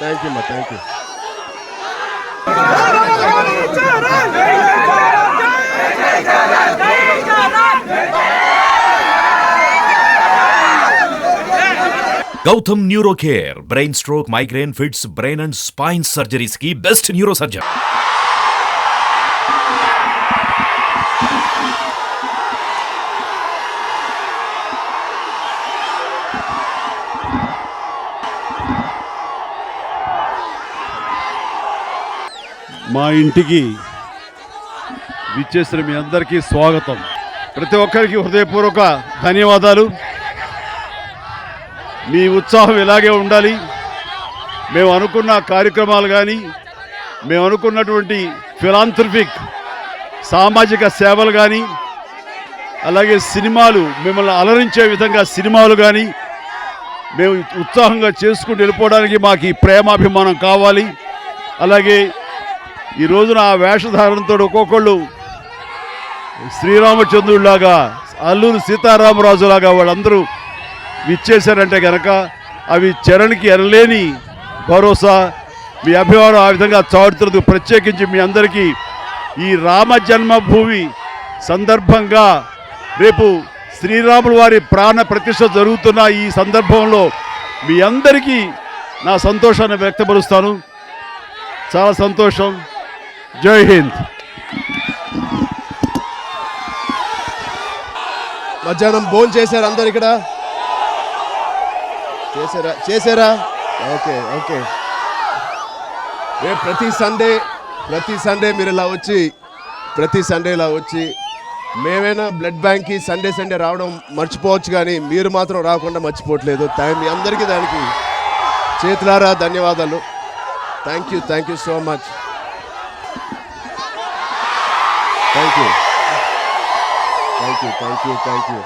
Thank you, ma. Thank you. Gautam neuro care brain stroke migraine fits brain and spine surgeries की best neuro surgeon మా ఇంటికి విచ్చేసిన మీ అందరికీ స్వాగతం. ప్రతి ఒక్కరికి హృదయపూర్వక ధన్యవాదాలు. మీ ఉత్సాహం ఇలాగే ఉండాలి. మేము అనుకున్న కార్యక్రమాలు కానీ మేము అనుకున్నటువంటి ఫిలాంథ్రఫిక్ సామాజిక సేవలు కానీ అలాగే సినిమాలు మిమ్మల్ని అలరించే విధంగా సినిమాలు కానీ మేము ఉత్సాహంగా చేసుకుంటూ వెళ్ళిపోవడానికి మాకు ఈ ప్రేమాభిమానం కావాలి. అలాగే ఈ రోజున ఆ వేషధారణతో ఒక్కొక్కళ్ళు శ్రీరామచంద్రుడిలాగా అల్లూరు సీతారామరాజులాగా వాళ్ళందరూ ఇచ్చేశారంటే కనుక అవి చరణ్కి ఎనలేని భరోసా మీ అభిమానం ఆ విధంగా చాటుతున్నందుకు ప్రత్యేకించి మీ అందరికీ ఈ రామ జన్మభూమి సందర్భంగా రేపు శ్రీరాములు వారి ప్రాణ ప్రతిష్ట జరుగుతున్న ఈ సందర్భంలో మీ అందరికీ నా సంతోషాన్ని వ్యక్తపరుస్తాను. చాలా సంతోషం. జై హింద్. మధ్యాహ్నం భోజనం చేశారు అందరు ఇక్కడ? చేశారా? చేశారా? Okay okay. రేపు ప్రతి సండే ప్రతి సండే మీరు ఇలా వచ్చి ప్రతి సండే ఇలా వచ్చి మేమైనా బ్లడ్ బ్యాంక్కి సండే సండే రావడం మర్చిపోవచ్చు కానీ మీరు మాత్రం రాకుండా మర్చిపోవట్లేదు. థ్యాంక్ మీ అందరికీ దానికి చేతులారా ధన్యవాదాలు. Thank you thank you so much. Thank you thank you thank you thank you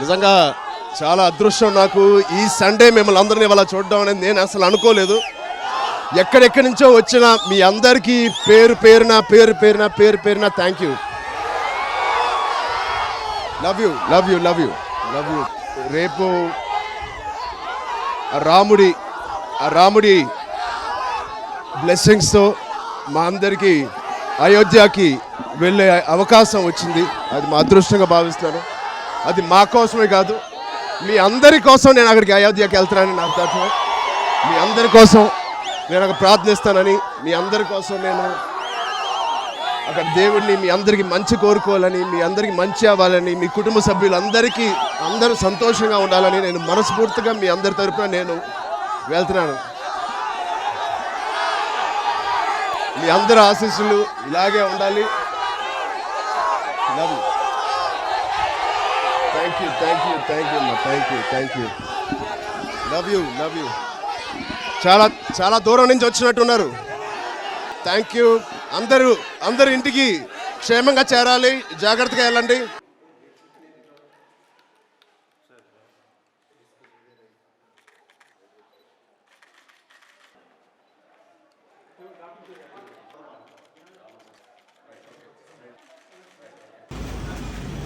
నిజంగా చాలా అదృష్టం నాకు ఈ సండే మిమ్మల్ని అందరినీ ఇవాళ చూడడం అనేది నేను అసలు అనుకోలేదు. ఎక్కడెక్కడి నుంచో వచ్చిన మీ అందరికీ పేరు పేరున పేరు పేరున పేరు పేరున thank you love you love you love you love you రేపు ఆ రాముడి ఆ రాముడి బ్లెస్సింగ్స్తో మా అందరికీ అయోధ్యకి వెళ్ళే అవకాశం వచ్చింది. అది మా అదృష్టంగా భావిస్తున్నాను అది మా కోసమే కాదు. మీ అందరి కోసం నేను అక్కడికి అయోధ్యకి వెళ్తున్నానని నాకు తరఫున మీ అందరి కోసం నేను అక్కడ ప్రార్థిస్తానని మీ అందరి కోసం నేను అక్కడ దేవుడిని మీ అందరికీ మంచి కోరుకోవాలని మీ అందరికీ మంచి అవ్వాలని మీ కుటుంబ సభ్యులందరికీ అందరూ సంతోషంగా ఉండాలని నేను మనస్ఫూర్తిగా మీ అందరి తరఫున నేను వెళ్తున్నాను. మీ అందరి ఆశీస్సులు ఇలాగే ఉండాలి. Love you. Thank you, thank you, thank you, thank you, thank you. Love you love you చాలా చాలా దూరం నుంచి వచ్చినట్టున్నారు థ్యాంక్ యూ అందరూ అందరు ఇంటికి క్షేమంగా చేరాలి జాగ్రత్తగా వెళ్ళండి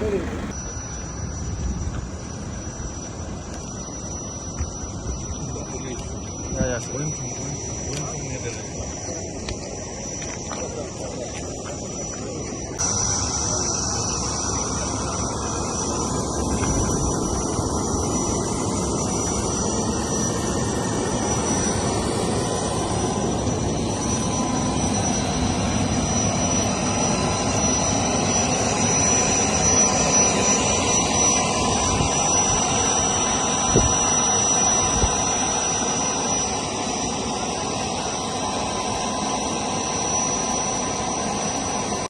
Ja, ja, ist unten.